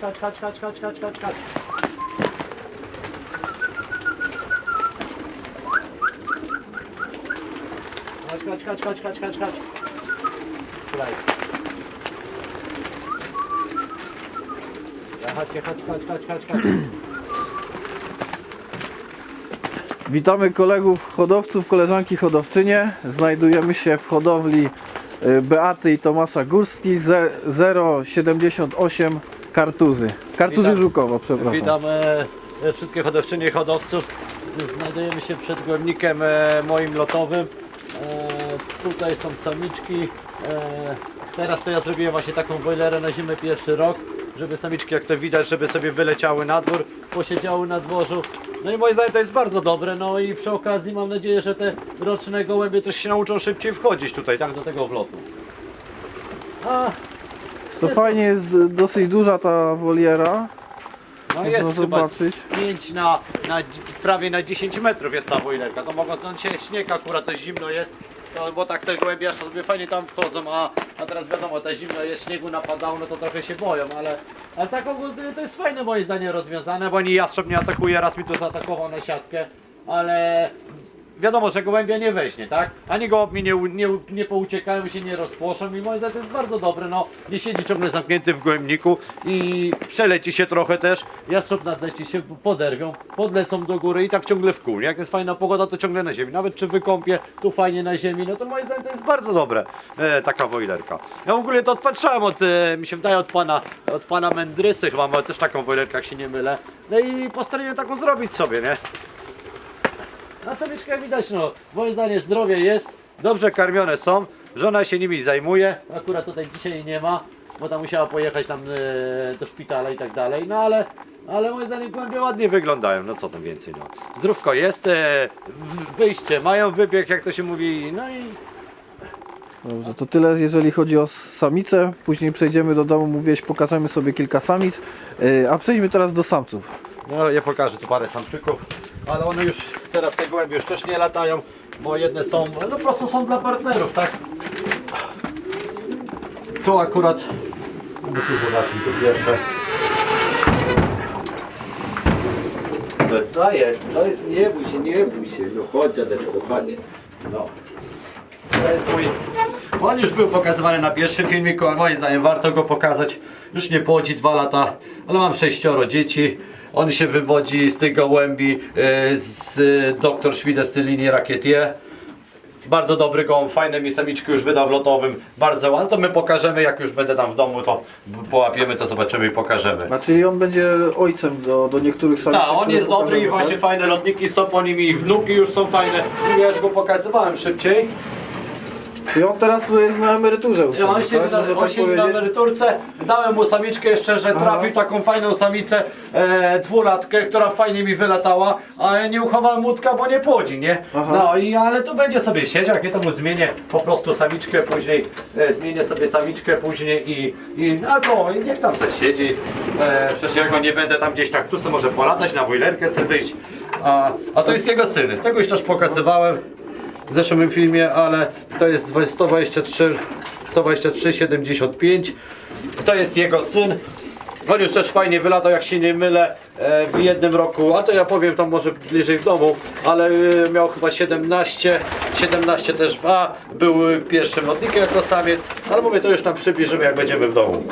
chodź, chodź, chodź, chodź, chodź, chodź, chodź. Chodź, chodź, chodź, chodź, chodź, chodź, chodź. Słuchaj. Ja, Chodźcie, chodź, chodź, chodź, chodź, chodź. Witamy kolegów hodowców, koleżanki hodowczynie. Znajdujemy się w hodowli y, Beaty i Tomasza Górskich ze- 078 kartuzy. Kartuzy Witam. Żukowa, przepraszam. Witamy e, wszystkich hodowczyni i hodowców. Znajdujemy się przed głębnikiem e, moim lotowym. E, Tutaj są samiczki. E, Teraz to ja zrobiłem właśnie taką boilerę na zimę pierwszy rok, żeby samiczki jak to widać, żeby sobie wyleciały na dwór, posiedziały na dworzu. No i moim zdaniem to jest bardzo dobre, no i przy okazji mam nadzieję, że te roczne gołębie też się nauczą szybciej wchodzić tutaj, tak, do tego wlotu. A, To fajnie jest dosyć duża ta woliera. No Można jest chyba zobaczyć. z 5 na, na dzi- prawie na 10 metrów jest ta boilerka. To mogą no dzisiaj śnieg akurat to zimno jest. To, bo tak te aż sobie fajnie tam wchodzą, a, a teraz wiadomo, te zimno jest, śniegu napadało, no to trochę się boją, ale, ale tak ogólnie to jest fajne moim zdaniem rozwiązane, bo ani jastrząb nie atakuje, raz mi tu zaatakował na siatkę, ale wiadomo, że gołębia nie weźmie, tak? Ani gołąb mi nie, nie, nie pouciekają, się nie rozpłoszą i moim zdaniem to jest bardzo dobre, no nie siedzi ciągle zamknięty w gołębniku i przeleci się trochę też, jastrząb nadleci się, poderwią, podlecą do góry i tak ciągle w kół. Jak jest fajna pogoda, to ciągle na ziemi. Nawet czy wykąpie, tu fajnie na ziemi, no to moim zdaniem to jest bardzo dobre, e, taka wojlerka. Ja w ogóle to odpatrzałem od, e, mi się wydaje, od pana, od pana Mędrysy chyba, ma też taką wojlerkę, jak się nie mylę. No i postanowiłem taką zrobić sobie, nie? Na samiczkę jak widać, no, moim zdaniem zdrowie jest, dobrze karmione są, żona się nimi zajmuje, akurat tutaj dzisiaj nie ma, bo tam musiała pojechać tam e, do szpitala i tak dalej, no ale, ale moim zdaniem głębie ładnie wyglądają, no co tam więcej, no. Zdrówko jest, e, w- wyjście, mają wybieg, jak to się mówi, no i Dobrze, to tyle jeżeli chodzi o samice. Później przejdziemy do domu, mówiłeś, pokażemy sobie kilka samic. Y, A przejdźmy teraz do samców. No ja pokażę tu parę samczyków, ale one już teraz te gołębie już też nie latają, bo jedne są, no po prostu są dla partnerów, tak? Tu akurat, no tu zobaczmy, tu pierwsze. No co jest, co jest, nie bój się, nie bój się, no chodź dziadeczku, chodź. No. To jest mój. On już był pokazywany na pierwszym filmiku, ale moim zdaniem warto go pokazać. Już nie płodzi dwa lata, ale mam sześcioro dzieci. On się wywodzi z tych gołębi e, z e, doktor Świde z tej linii Rakietier. Bardzo dobry gołąb, fajne mi samiczki już wydał w lotowym, bardzo ładne. To my pokażemy, jak już będę tam w domu, to połapiemy, to zobaczymy i pokażemy. Znaczy on będzie ojcem do, do niektórych samic. Tak, on jest dobry i właśnie tak? fajne lotniki są po nim i wnuki już są fajne. Ja już go pokazywałem szybciej. Czyli on teraz jest na emeryturze ciebie, on siedzi, tak? na, Można on tak siedzi na powiedzieć? emeryturce, dałem mu samiczkę jeszcze, że trafił taką fajną samicę, e, dwulatkę, która fajnie mi wylatała, a nie uchowałem łódka, bo nie płodzi, nie? Aha. No i ale tu będzie sobie siedział, jak ja temu zmienię po prostu samiczkę później, e, zmienię sobie samiczkę później i, i a to, i niech tam se siedzi, e, przecież ja go nie będę tam gdzieś tak, tu se może polatać, na boilerkę sobie wyjść, a, a to jest jego syn, tego już też pokazywałem, w zeszłym filmie, ale to jest 123, 123 75. To jest jego syn. On już też fajnie wylatał, jak się nie mylę, e, w jednym roku, a to ja powiem tam może bliżej w domu, ale e, miał chyba 17, 17 też w A, był pierwszym lotnikiem jako samiec, ale mówię, to już nam przybliżymy, jak będziemy w domu.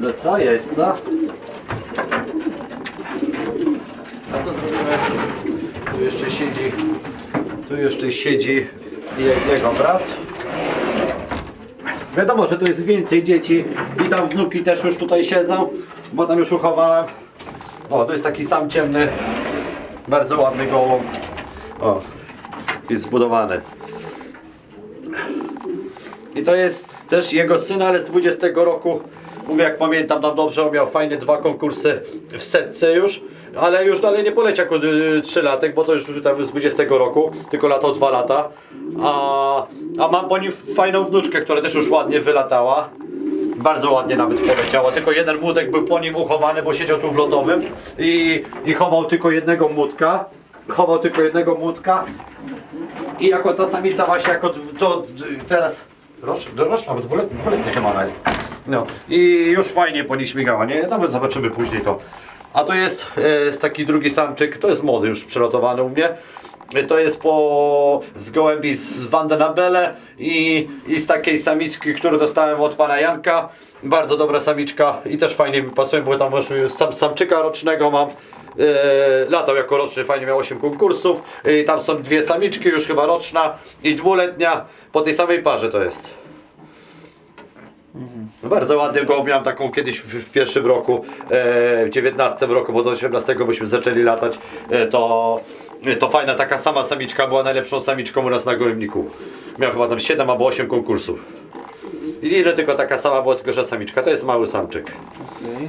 No co jest, co? A to zrobimy. Tu jeszcze siedzi. Tu jeszcze siedzi je- jego brat. Wiadomo, że tu jest więcej dzieci i tam wnuki też już tutaj siedzą, bo tam już uchowałem. O, to jest taki sam ciemny, bardzo ładny gołąb. O, jest zbudowany. I to jest też jego syn, ale z 20 roku. Mówię, jak pamiętam, tam dobrze on miał fajne dwa konkursy w setce już, ale już dalej nie poleciał jako y, 3 latek, bo to już tam z 20 roku, tylko latał 2 lata. A, a mam po nim fajną wnuczkę, która też już ładnie wylatała. Bardzo ładnie nawet poleciała, tylko jeden młódek był po nim uchowany, bo siedział tu w lodowym i, i chował tylko jednego młódka. Chował tylko jednego młódka i jako ta samica właśnie jako to teraz roczna, roczna albo dwuletnia, dwuletnia chyba ona jest. No i już fajnie po niej śmigała, nie? Nawet zobaczymy później to. A to jest, e, jest taki drugi samczyk, to jest młody już przelotowany u mnie. E, To jest po z gołębi z Vandenabelle i, i z takiej samiczki, którą dostałem od pana Janka. Bardzo dobra samiczka i też fajnie mi pasuje, bo tam właśnie sam, samczyka rocznego mam. E, latał jako roczny, fajnie miał 8 konkursów. I tam są dwie samiczki, już chyba roczna i dwuletnia. Po tej samej parze to jest. No Bardzo ładnie go miałem taką kiedyś w, w pierwszym roku, e, w 19 roku, bo do 18 byśmy zaczęli latać, e, to, e, to fajna taka sama samiczka była najlepszą samiczką u nas na gołębniku. Miał chyba tam 7 albo 8 konkursów. I ile tylko taka sama była, tylko że samiczka, to jest mały samczyk. Okej.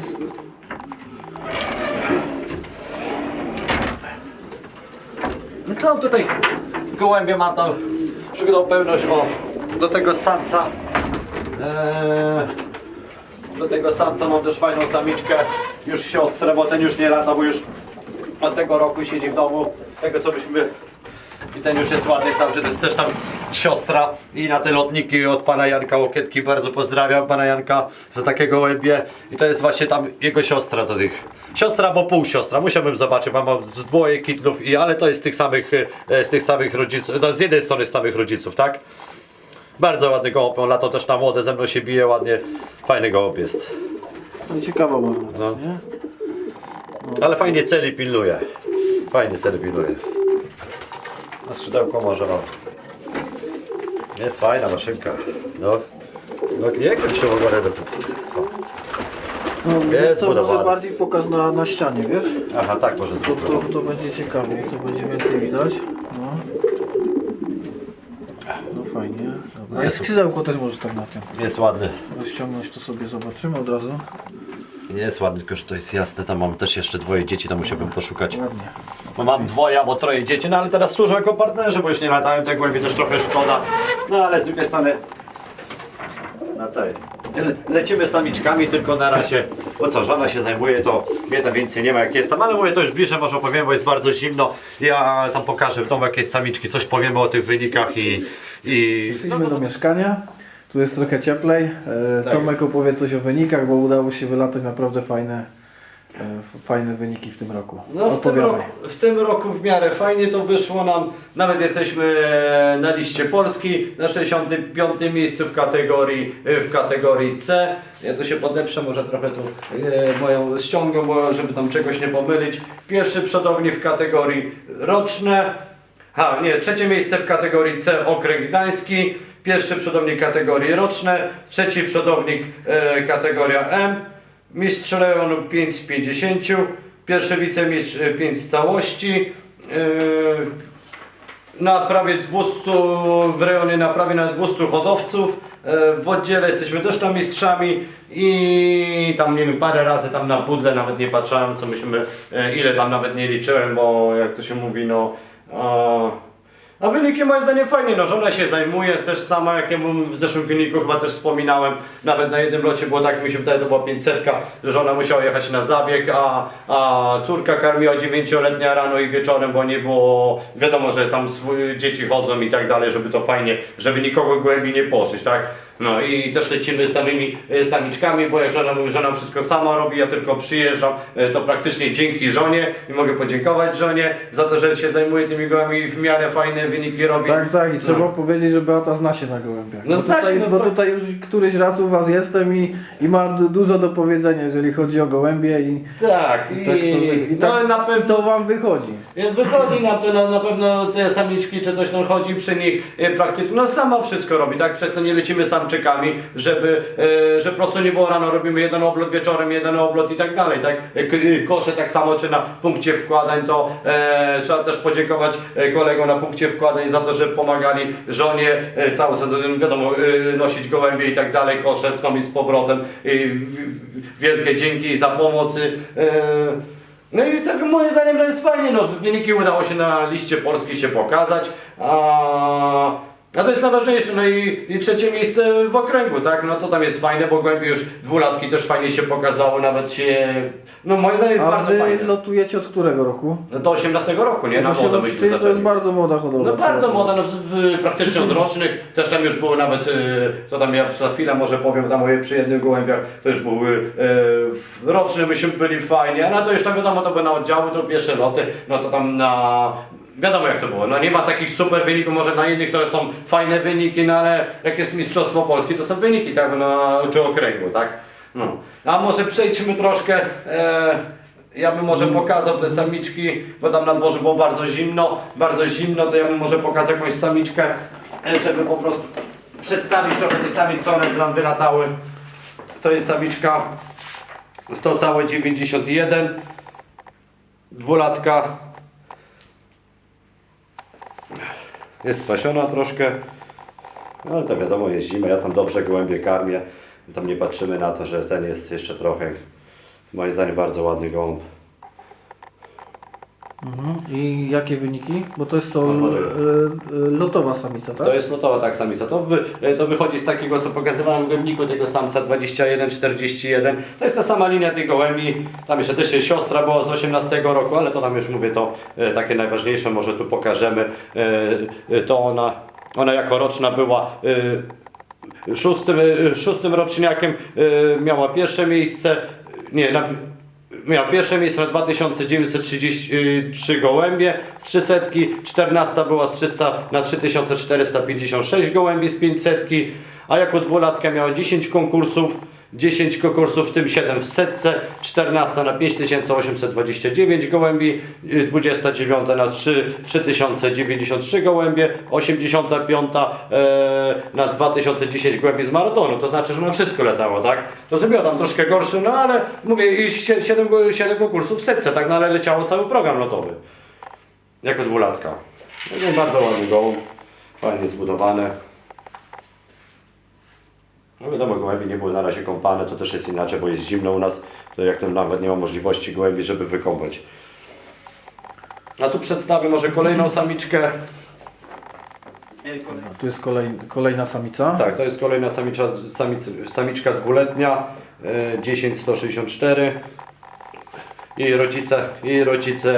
No co tutaj gołębie mam tam przygotował pełność o do tego samca eee, do tego samca mam też fajną samiczkę. Już siostrę, bo ten już nie lata, bo już od tego roku siedzi w domu. Tego co byśmy i ten już jest ładny sam, że to jest też tam siostra i na te lotniki od pana Janka Łokietki bardzo pozdrawiam pana Janka za takiego łębie. I to jest właśnie tam jego siostra do tych. Siostra bo pół siostra, musiałbym zobaczyć, mam z dwoje kitlów i ale to jest z tych samych e, z tych samych rodziców, z jednej strony z samych rodziców, tak? Bardzo ładny gołąb, on lato też na młode ze mną się bije ładnie, fajny gołąb jest, No ciekawa bardzo, No. nie? ale fajnie celi pilnuje, fajnie celi pilnuje. Na skrzydełko może mam. Jest fajna maszynka. No. No nie kręć się w ogóle bez No, wiesz Jest co, może bardziej pokaż na, na ścianie, wiesz? Aha, tak może To, to, to będzie ciekawie, to będzie więcej widać. No, no Dobra. Jest skrzydełko też możesz tak na tym Jest ładny. rozciągnąć, to sobie zobaczymy od razu. Jest ładny, tylko że to jest jasne. Tam mam też jeszcze dwoje dzieci, tam musiałbym poszukać. Ładnie. No mam dwoje albo troje dzieci, no ale teraz służę jako partnerzy, bo już nie latałem tak głębiej, też trochę szkoda. No ale z drugiej strony... No co jest? Le lecimy samiczkami tylko na razie, bo co, żona się zajmuje, to mnie tam więcej nie ma jak jest tam, ale mówię to już bliżej może opowiem, bo jest bardzo zimno. Ja tam pokażę w domu jakieś samiczki, coś powiemy o tych wynikach i... i... Przyszliśmy do mieszkania. Tu jest trochę cieplej. E, Tak Tomek opowie coś o wynikach, bo udało się wylatać naprawdę fajne, fajne wyniki w tym roku. No w tym, roku, w tym roku w miarę fajnie to wyszło nam. Nawet jesteśmy na liście Polski na 65 miejscu w kategorii, w kategorii C. Ja tu się podeprzę, może trochę tu e, moją ściągą, bo żeby tam czegoś nie pomylić. Pierwszy przodownik w kategorii roczne. Ha, nie, trzecie miejsce w kategorii C Okręg Gdański. Pierwszy przodownik kategorii roczne. Trzeci przodownik e, kategoria M. Mistrz rejonu 5 z 50, pierwszy wicemistrz y, 5 z całości. Yy, Na prawie 200, w rejonie na prawie na 200 hodowców. Yy, W oddziale jesteśmy też tam mistrzami i tam nie wiem, parę razy tam na budle nawet nie patrzałem, co myśmy, ile tam nawet nie liczyłem, bo jak to się mówi, no... a- a wyniki moim zdaniem fajnie, no żona się zajmuje też sama, jak ja w zeszłym filmiku chyba też wspominałem, nawet na jednym locie było tak, mi się wydaje, to była 500, że żona musiała jechać na zabieg, a, a córka karmiła 9-letnia rano i wieczorem, bo nie było, wiadomo, że tam dzieci chodzą i tak dalej, żeby to fajnie, żeby nikogo głębiej nie poszyć, tak? No i też lecimy samymi e, samiczkami, bo jak żona mówi, żona wszystko sama robi, ja tylko przyjeżdżam, e, to praktycznie dzięki żonie i mogę podziękować żonie za to, że się zajmuje tymi gołami i w miarę fajne wyniki robi. Tak, tak, i trzeba No. powiedzieć, że Beata zna się na gołębiach. No bo zna się, tutaj, no bo tutaj już któryś raz u Was jestem i, i ma du- dużo do powiedzenia, jeżeli chodzi o gołębie i, Tak, i, tak, to, wy- i no tak na pewno to Wam wychodzi. wychodzi nam to na, na pewno te samiczki czy coś no chodzi przy nich e, praktycznie, no sama wszystko robi, tak? Przez to nie lecimy samczykami, żeby, e, że po prostu nie było rano, robimy jeden oblot wieczorem, jeden oblot i tak dalej, tak? E, e, Kosze tak samo, czy na punkcie wkładań, to e, trzeba też podziękować kolegom na punkcie wkładań za to, że pomagali żonie, e, całą sezonem, wiadomo, nosić gołębie i tak dalej, kosze w tom i z powrotem. Wielkie dzięki za pomoc. E, no i tak moim zdaniem to jest fajnie, no wyniki udało się na liście Polski się pokazać, a A to jest najważniejsze, no i, i trzecie miejsce w okręgu, tak? No to tam jest fajne, bo głębiej już dwulatki też fajnie się pokazało, nawet się, no moim zdaniem jest A bardzo wy fajne. lotujecie od którego roku? No do 18 roku, nie? Na Właśnie, młodo no, byśmy to zaczęli. jest bardzo młoda hodowla. No bardzo młoda, no w, w, praktycznie od rocznych, też tam już było nawet, y, to tam ja za chwilę może powiem, tam moje przy jednych gołębiach, już były y, w- roczne, byśmy byli fajnie, no to już tam wiadomo, to były na oddziały, to pierwsze loty, no to tam na... Wiadomo jak to było, no nie ma takich super wyników, może na innych to są fajne wyniki, no ale jak jest Mistrzostwo Polski, to są wyniki, tak, na, czy okręgu, tak? No. A może przejdźmy troszkę, e, ja bym może pokazał te samiczki, bo tam na dworze było bardzo zimno, bardzo zimno, to ja bym może pokazał jakąś samiczkę, e, żeby po prostu przedstawić trochę tych samic, co one nam wylatały. To jest samiczka 100,91 dwulatka jest spasiona troszkę no ale to wiadomo jest zima, ja tam dobrze gołębie karmię tam nie patrzymy na to, że ten jest jeszcze trochę moim zdaniem bardzo ładny gołąb. I jakie wyniki? Bo to jest co, l- l- lotowa samica, tak? To jest lotowa tak samica. To, wy, to wychodzi z takiego, co pokazywałem w gębniku tego samca 21-41. To jest ta sama linia tych gołębi. Tam jeszcze też się siostra była z 18 roku, ale to tam już mówię, to e, takie najważniejsze, może tu pokażemy. E, e, to ona, ona jako roczna była e, szóstym, e, szóstym roczniakiem, e, miała pierwsze miejsce. Nie, na, Miał pierwsze miejsce na 2933 gołębie z 300, 14 była z 300 na 3456 gołębi z 500, a jako dwulatka miała 10 konkursów, 10 konkursów, w tym 7 w setce, 14 na 5829 gołębi, y, 29 na 3, 3093 gołębie, 85 e, na 2010 gołębi z maratonu, to znaczy, że na wszystko latało, tak? To zrobiło tam troszkę gorszy, no ale mówię, i 7, 7 konkursów w setce, tak? No ale leciało cały program lotowy. Jako dwulatka. No bardzo ładny gołąb, fajnie zbudowany. No wiadomo, gołębie nie były na razie kąpane, to też jest inaczej, bo jest zimno u nas, to jak to nawet nie ma możliwości gołębi, żeby wykąpać. A tu przedstawię może kolejną samiczkę. Tu jest kolej, kolejna samica. Tak, to jest kolejna samicza, samic, samiczka dwuletnia, e, 10164. Jej rodzice, jej rodzice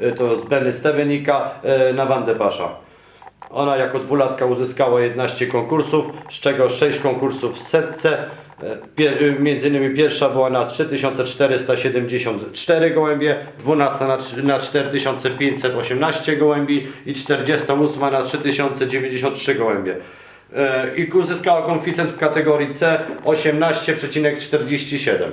e, to z Benny Stevenika e, na Wandę Pasza. Ona jako dwulatka uzyskała 11 konkursów, z czego 6 konkursów w setce. E, e, między innymi pierwsza była na 3474 gołębie, 12 na, na 4518 gołębi i 48 na 3093 gołębie. E, I uzyskała koeficjent w kategorii C 18,47.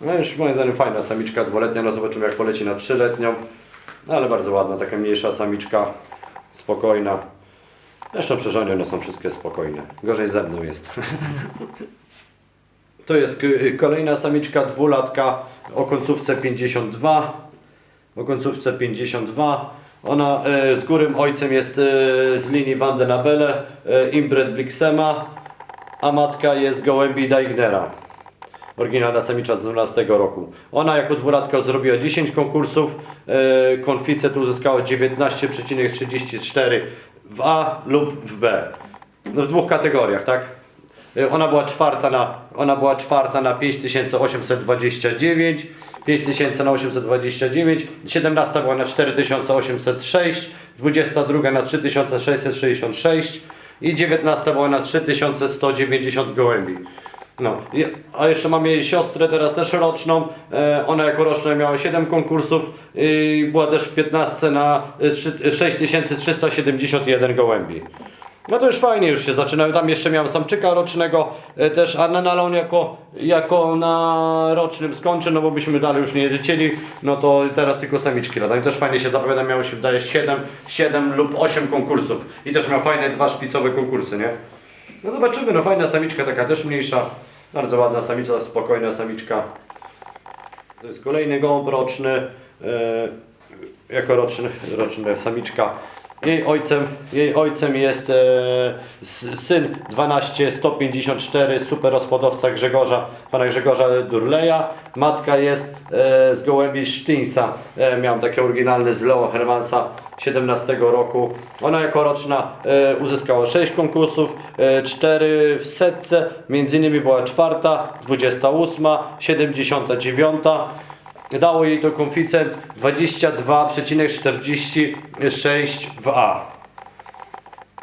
No już moim zdaniem fajna samiczka dwuletnia, no zobaczymy jak poleci na trzyletnią. No ale bardzo ładna, taka mniejsza samiczka, spokojna. Zresztą przy żonie one są wszystkie spokojne. Gorzej ze mną jest. To jest k- kolejna samiczka dwulatka o końcówce 52. O końcówce 52. Ona e, z górym ojcem jest e, z linii Van den Abele, e, Blixema, a matka jest z gołębi Daignera. Oryginalna samicza z 12 roku. Ona jako dwulatka zrobiła 10 konkursów, e, konficet uzyskała 19,34 w A lub w B. No w dwóch kategoriach, tak? E, Ona była czwarta na, ona była czwarta na 5829, 5000 na 829, 17 była na 4806, 22 na 3666 i 19 była na 3190 gołębi. No, a jeszcze mam jej siostrę, teraz też roczną. E, ona jako roczna miała 7 konkursów i była też w 15 na e, trzy- 6371 gołębi. No to już fajnie już się zaczynają. Tam jeszcze miałem samczyka rocznego e, też, a na nalon jako, jako na rocznym skończę, no bo byśmy dalej już nie lecieli, no to teraz tylko samiczki latają. Też fajnie się zapowiada, miało się wydaje 7, 7 lub 8 konkursów. I też miał fajne dwa szpicowe konkursy, nie? No zobaczymy, no fajna samiczka, taka też mniejsza. Bardzo ładna samica, spokojna samiczka. To jest kolejny gołąb roczny. E, jako roczny, roczna samiczka. Jej ojcem, jej ojcem jest e, syn 12154, super rozpodowca Grzegorza, pana Grzegorza Durleja. Matka jest e, z gołębi Sztynsa. E, miałem takie oryginalne z Leo Hermansa 17 roku. Ona jako roczna e, uzyskała 6 konkursów, e, 4 w setce, między innymi była czwarta, 28, 79. Dało jej to koeficjent 22,46 w A.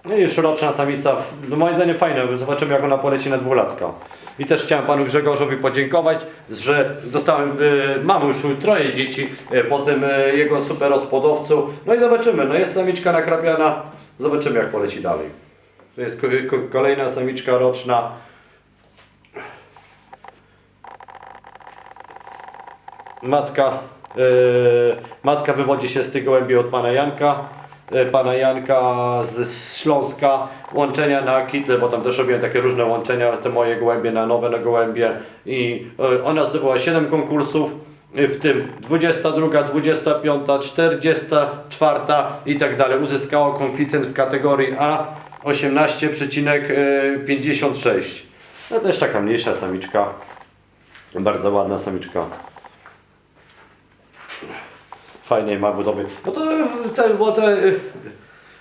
No już roczna samica, no moim zdaniem fajne, zobaczymy jak ona poleci na dwulatka. I też chciałem panu Grzegorzowi podziękować, że dostałem, y, mam już troje dzieci y, po tym y, jego super rozpłodowcu. No i zobaczymy, no jest samiczka nakrapiana, zobaczymy jak poleci dalej. To jest ko- ko- kolejna samiczka roczna. Matka, e, matka wywodzi się z tych gołębi od pana Janka. E, pana Janka z, Śląska. Łączenia na kitle, bo tam też robiłem takie różne łączenia, te moje gołębie na nowe na gołębie. I e, ona zdobyła 7 konkursów. W tym 22, 25, 44 i tak dalej. Uzyskała koeficjent w kategorii A 18,56. No też taka mniejsza samiczka. Bardzo ładna samiczka fajnej ma budowy. No to te, bo, te,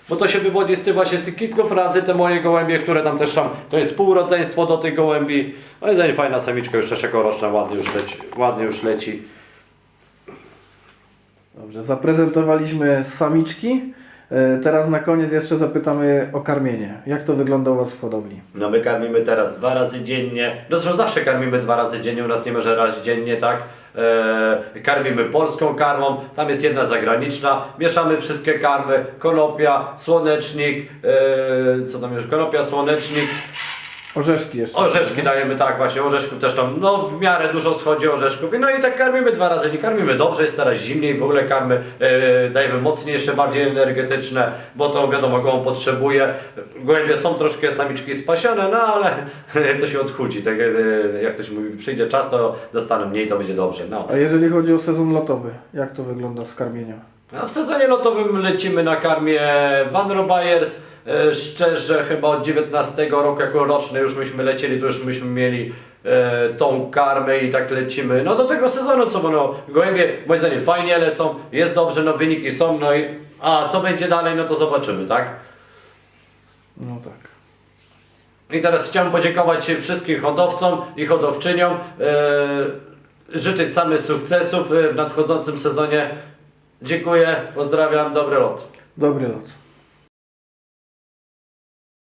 bo to się wywodzi z tych właśnie z tych kitków razy te moje gołębie, które tam też tam, to jest półrodzeństwo do tych gołębi. No i fajna samiczka, już czeszekoroczna, ładnie już leci. Ładnie już leci. Dobrze, zaprezentowaliśmy samiczki. E, Teraz na koniec jeszcze zapytamy o karmienie. Jak to wygląda u Was w hodowli? No my karmimy teraz dwa razy dziennie. No zresztą zawsze karmimy dwa razy dziennie, u nas nie ma, że raz dziennie, tak? Eee, karmimy polską karmą, tam jest jedna zagraniczna. Mieszamy wszystkie karmy, konopia, słonecznik, eee, co tam jeszcze? Konopia, słonecznik, Orzeszki jeszcze. Orzeszki dajemy, tak właśnie, orzeszków też tam, no w miarę dużo schodzi orzeszków. I No i tak karmimy dwa razy, nie karmimy dobrze, jest teraz zimniej, w ogóle karmy e, dajemy mocniejsze, bardziej energetyczne, bo to wiadomo, go on potrzebuje. Gołębie są troszkę samiczki spasione, no ale to się odchudzi, tak e, jak to się mówi, przyjdzie czas, to dostaną mniej, to będzie dobrze, no. A jeżeli chodzi o sezon lotowy, jak to wygląda z karmieniem? A w sezonie lotowym lecimy na karmie Van Robayers. E, Szczerze, chyba od 19 roku, jako roczny już myśmy lecieli, to już myśmy mieli e, tą karmę i tak lecimy. No do tego sezonu, co bo no, gołębie moim zdaniem fajnie lecą, jest dobrze, no wyniki są, no i a co będzie dalej, no to zobaczymy, tak? No tak. I teraz chciałem podziękować wszystkim hodowcom i hodowczyniom, e, życzyć samych sukcesów w nadchodzącym sezonie. Dziękuję, pozdrawiam, dobry lot. Dobry lot.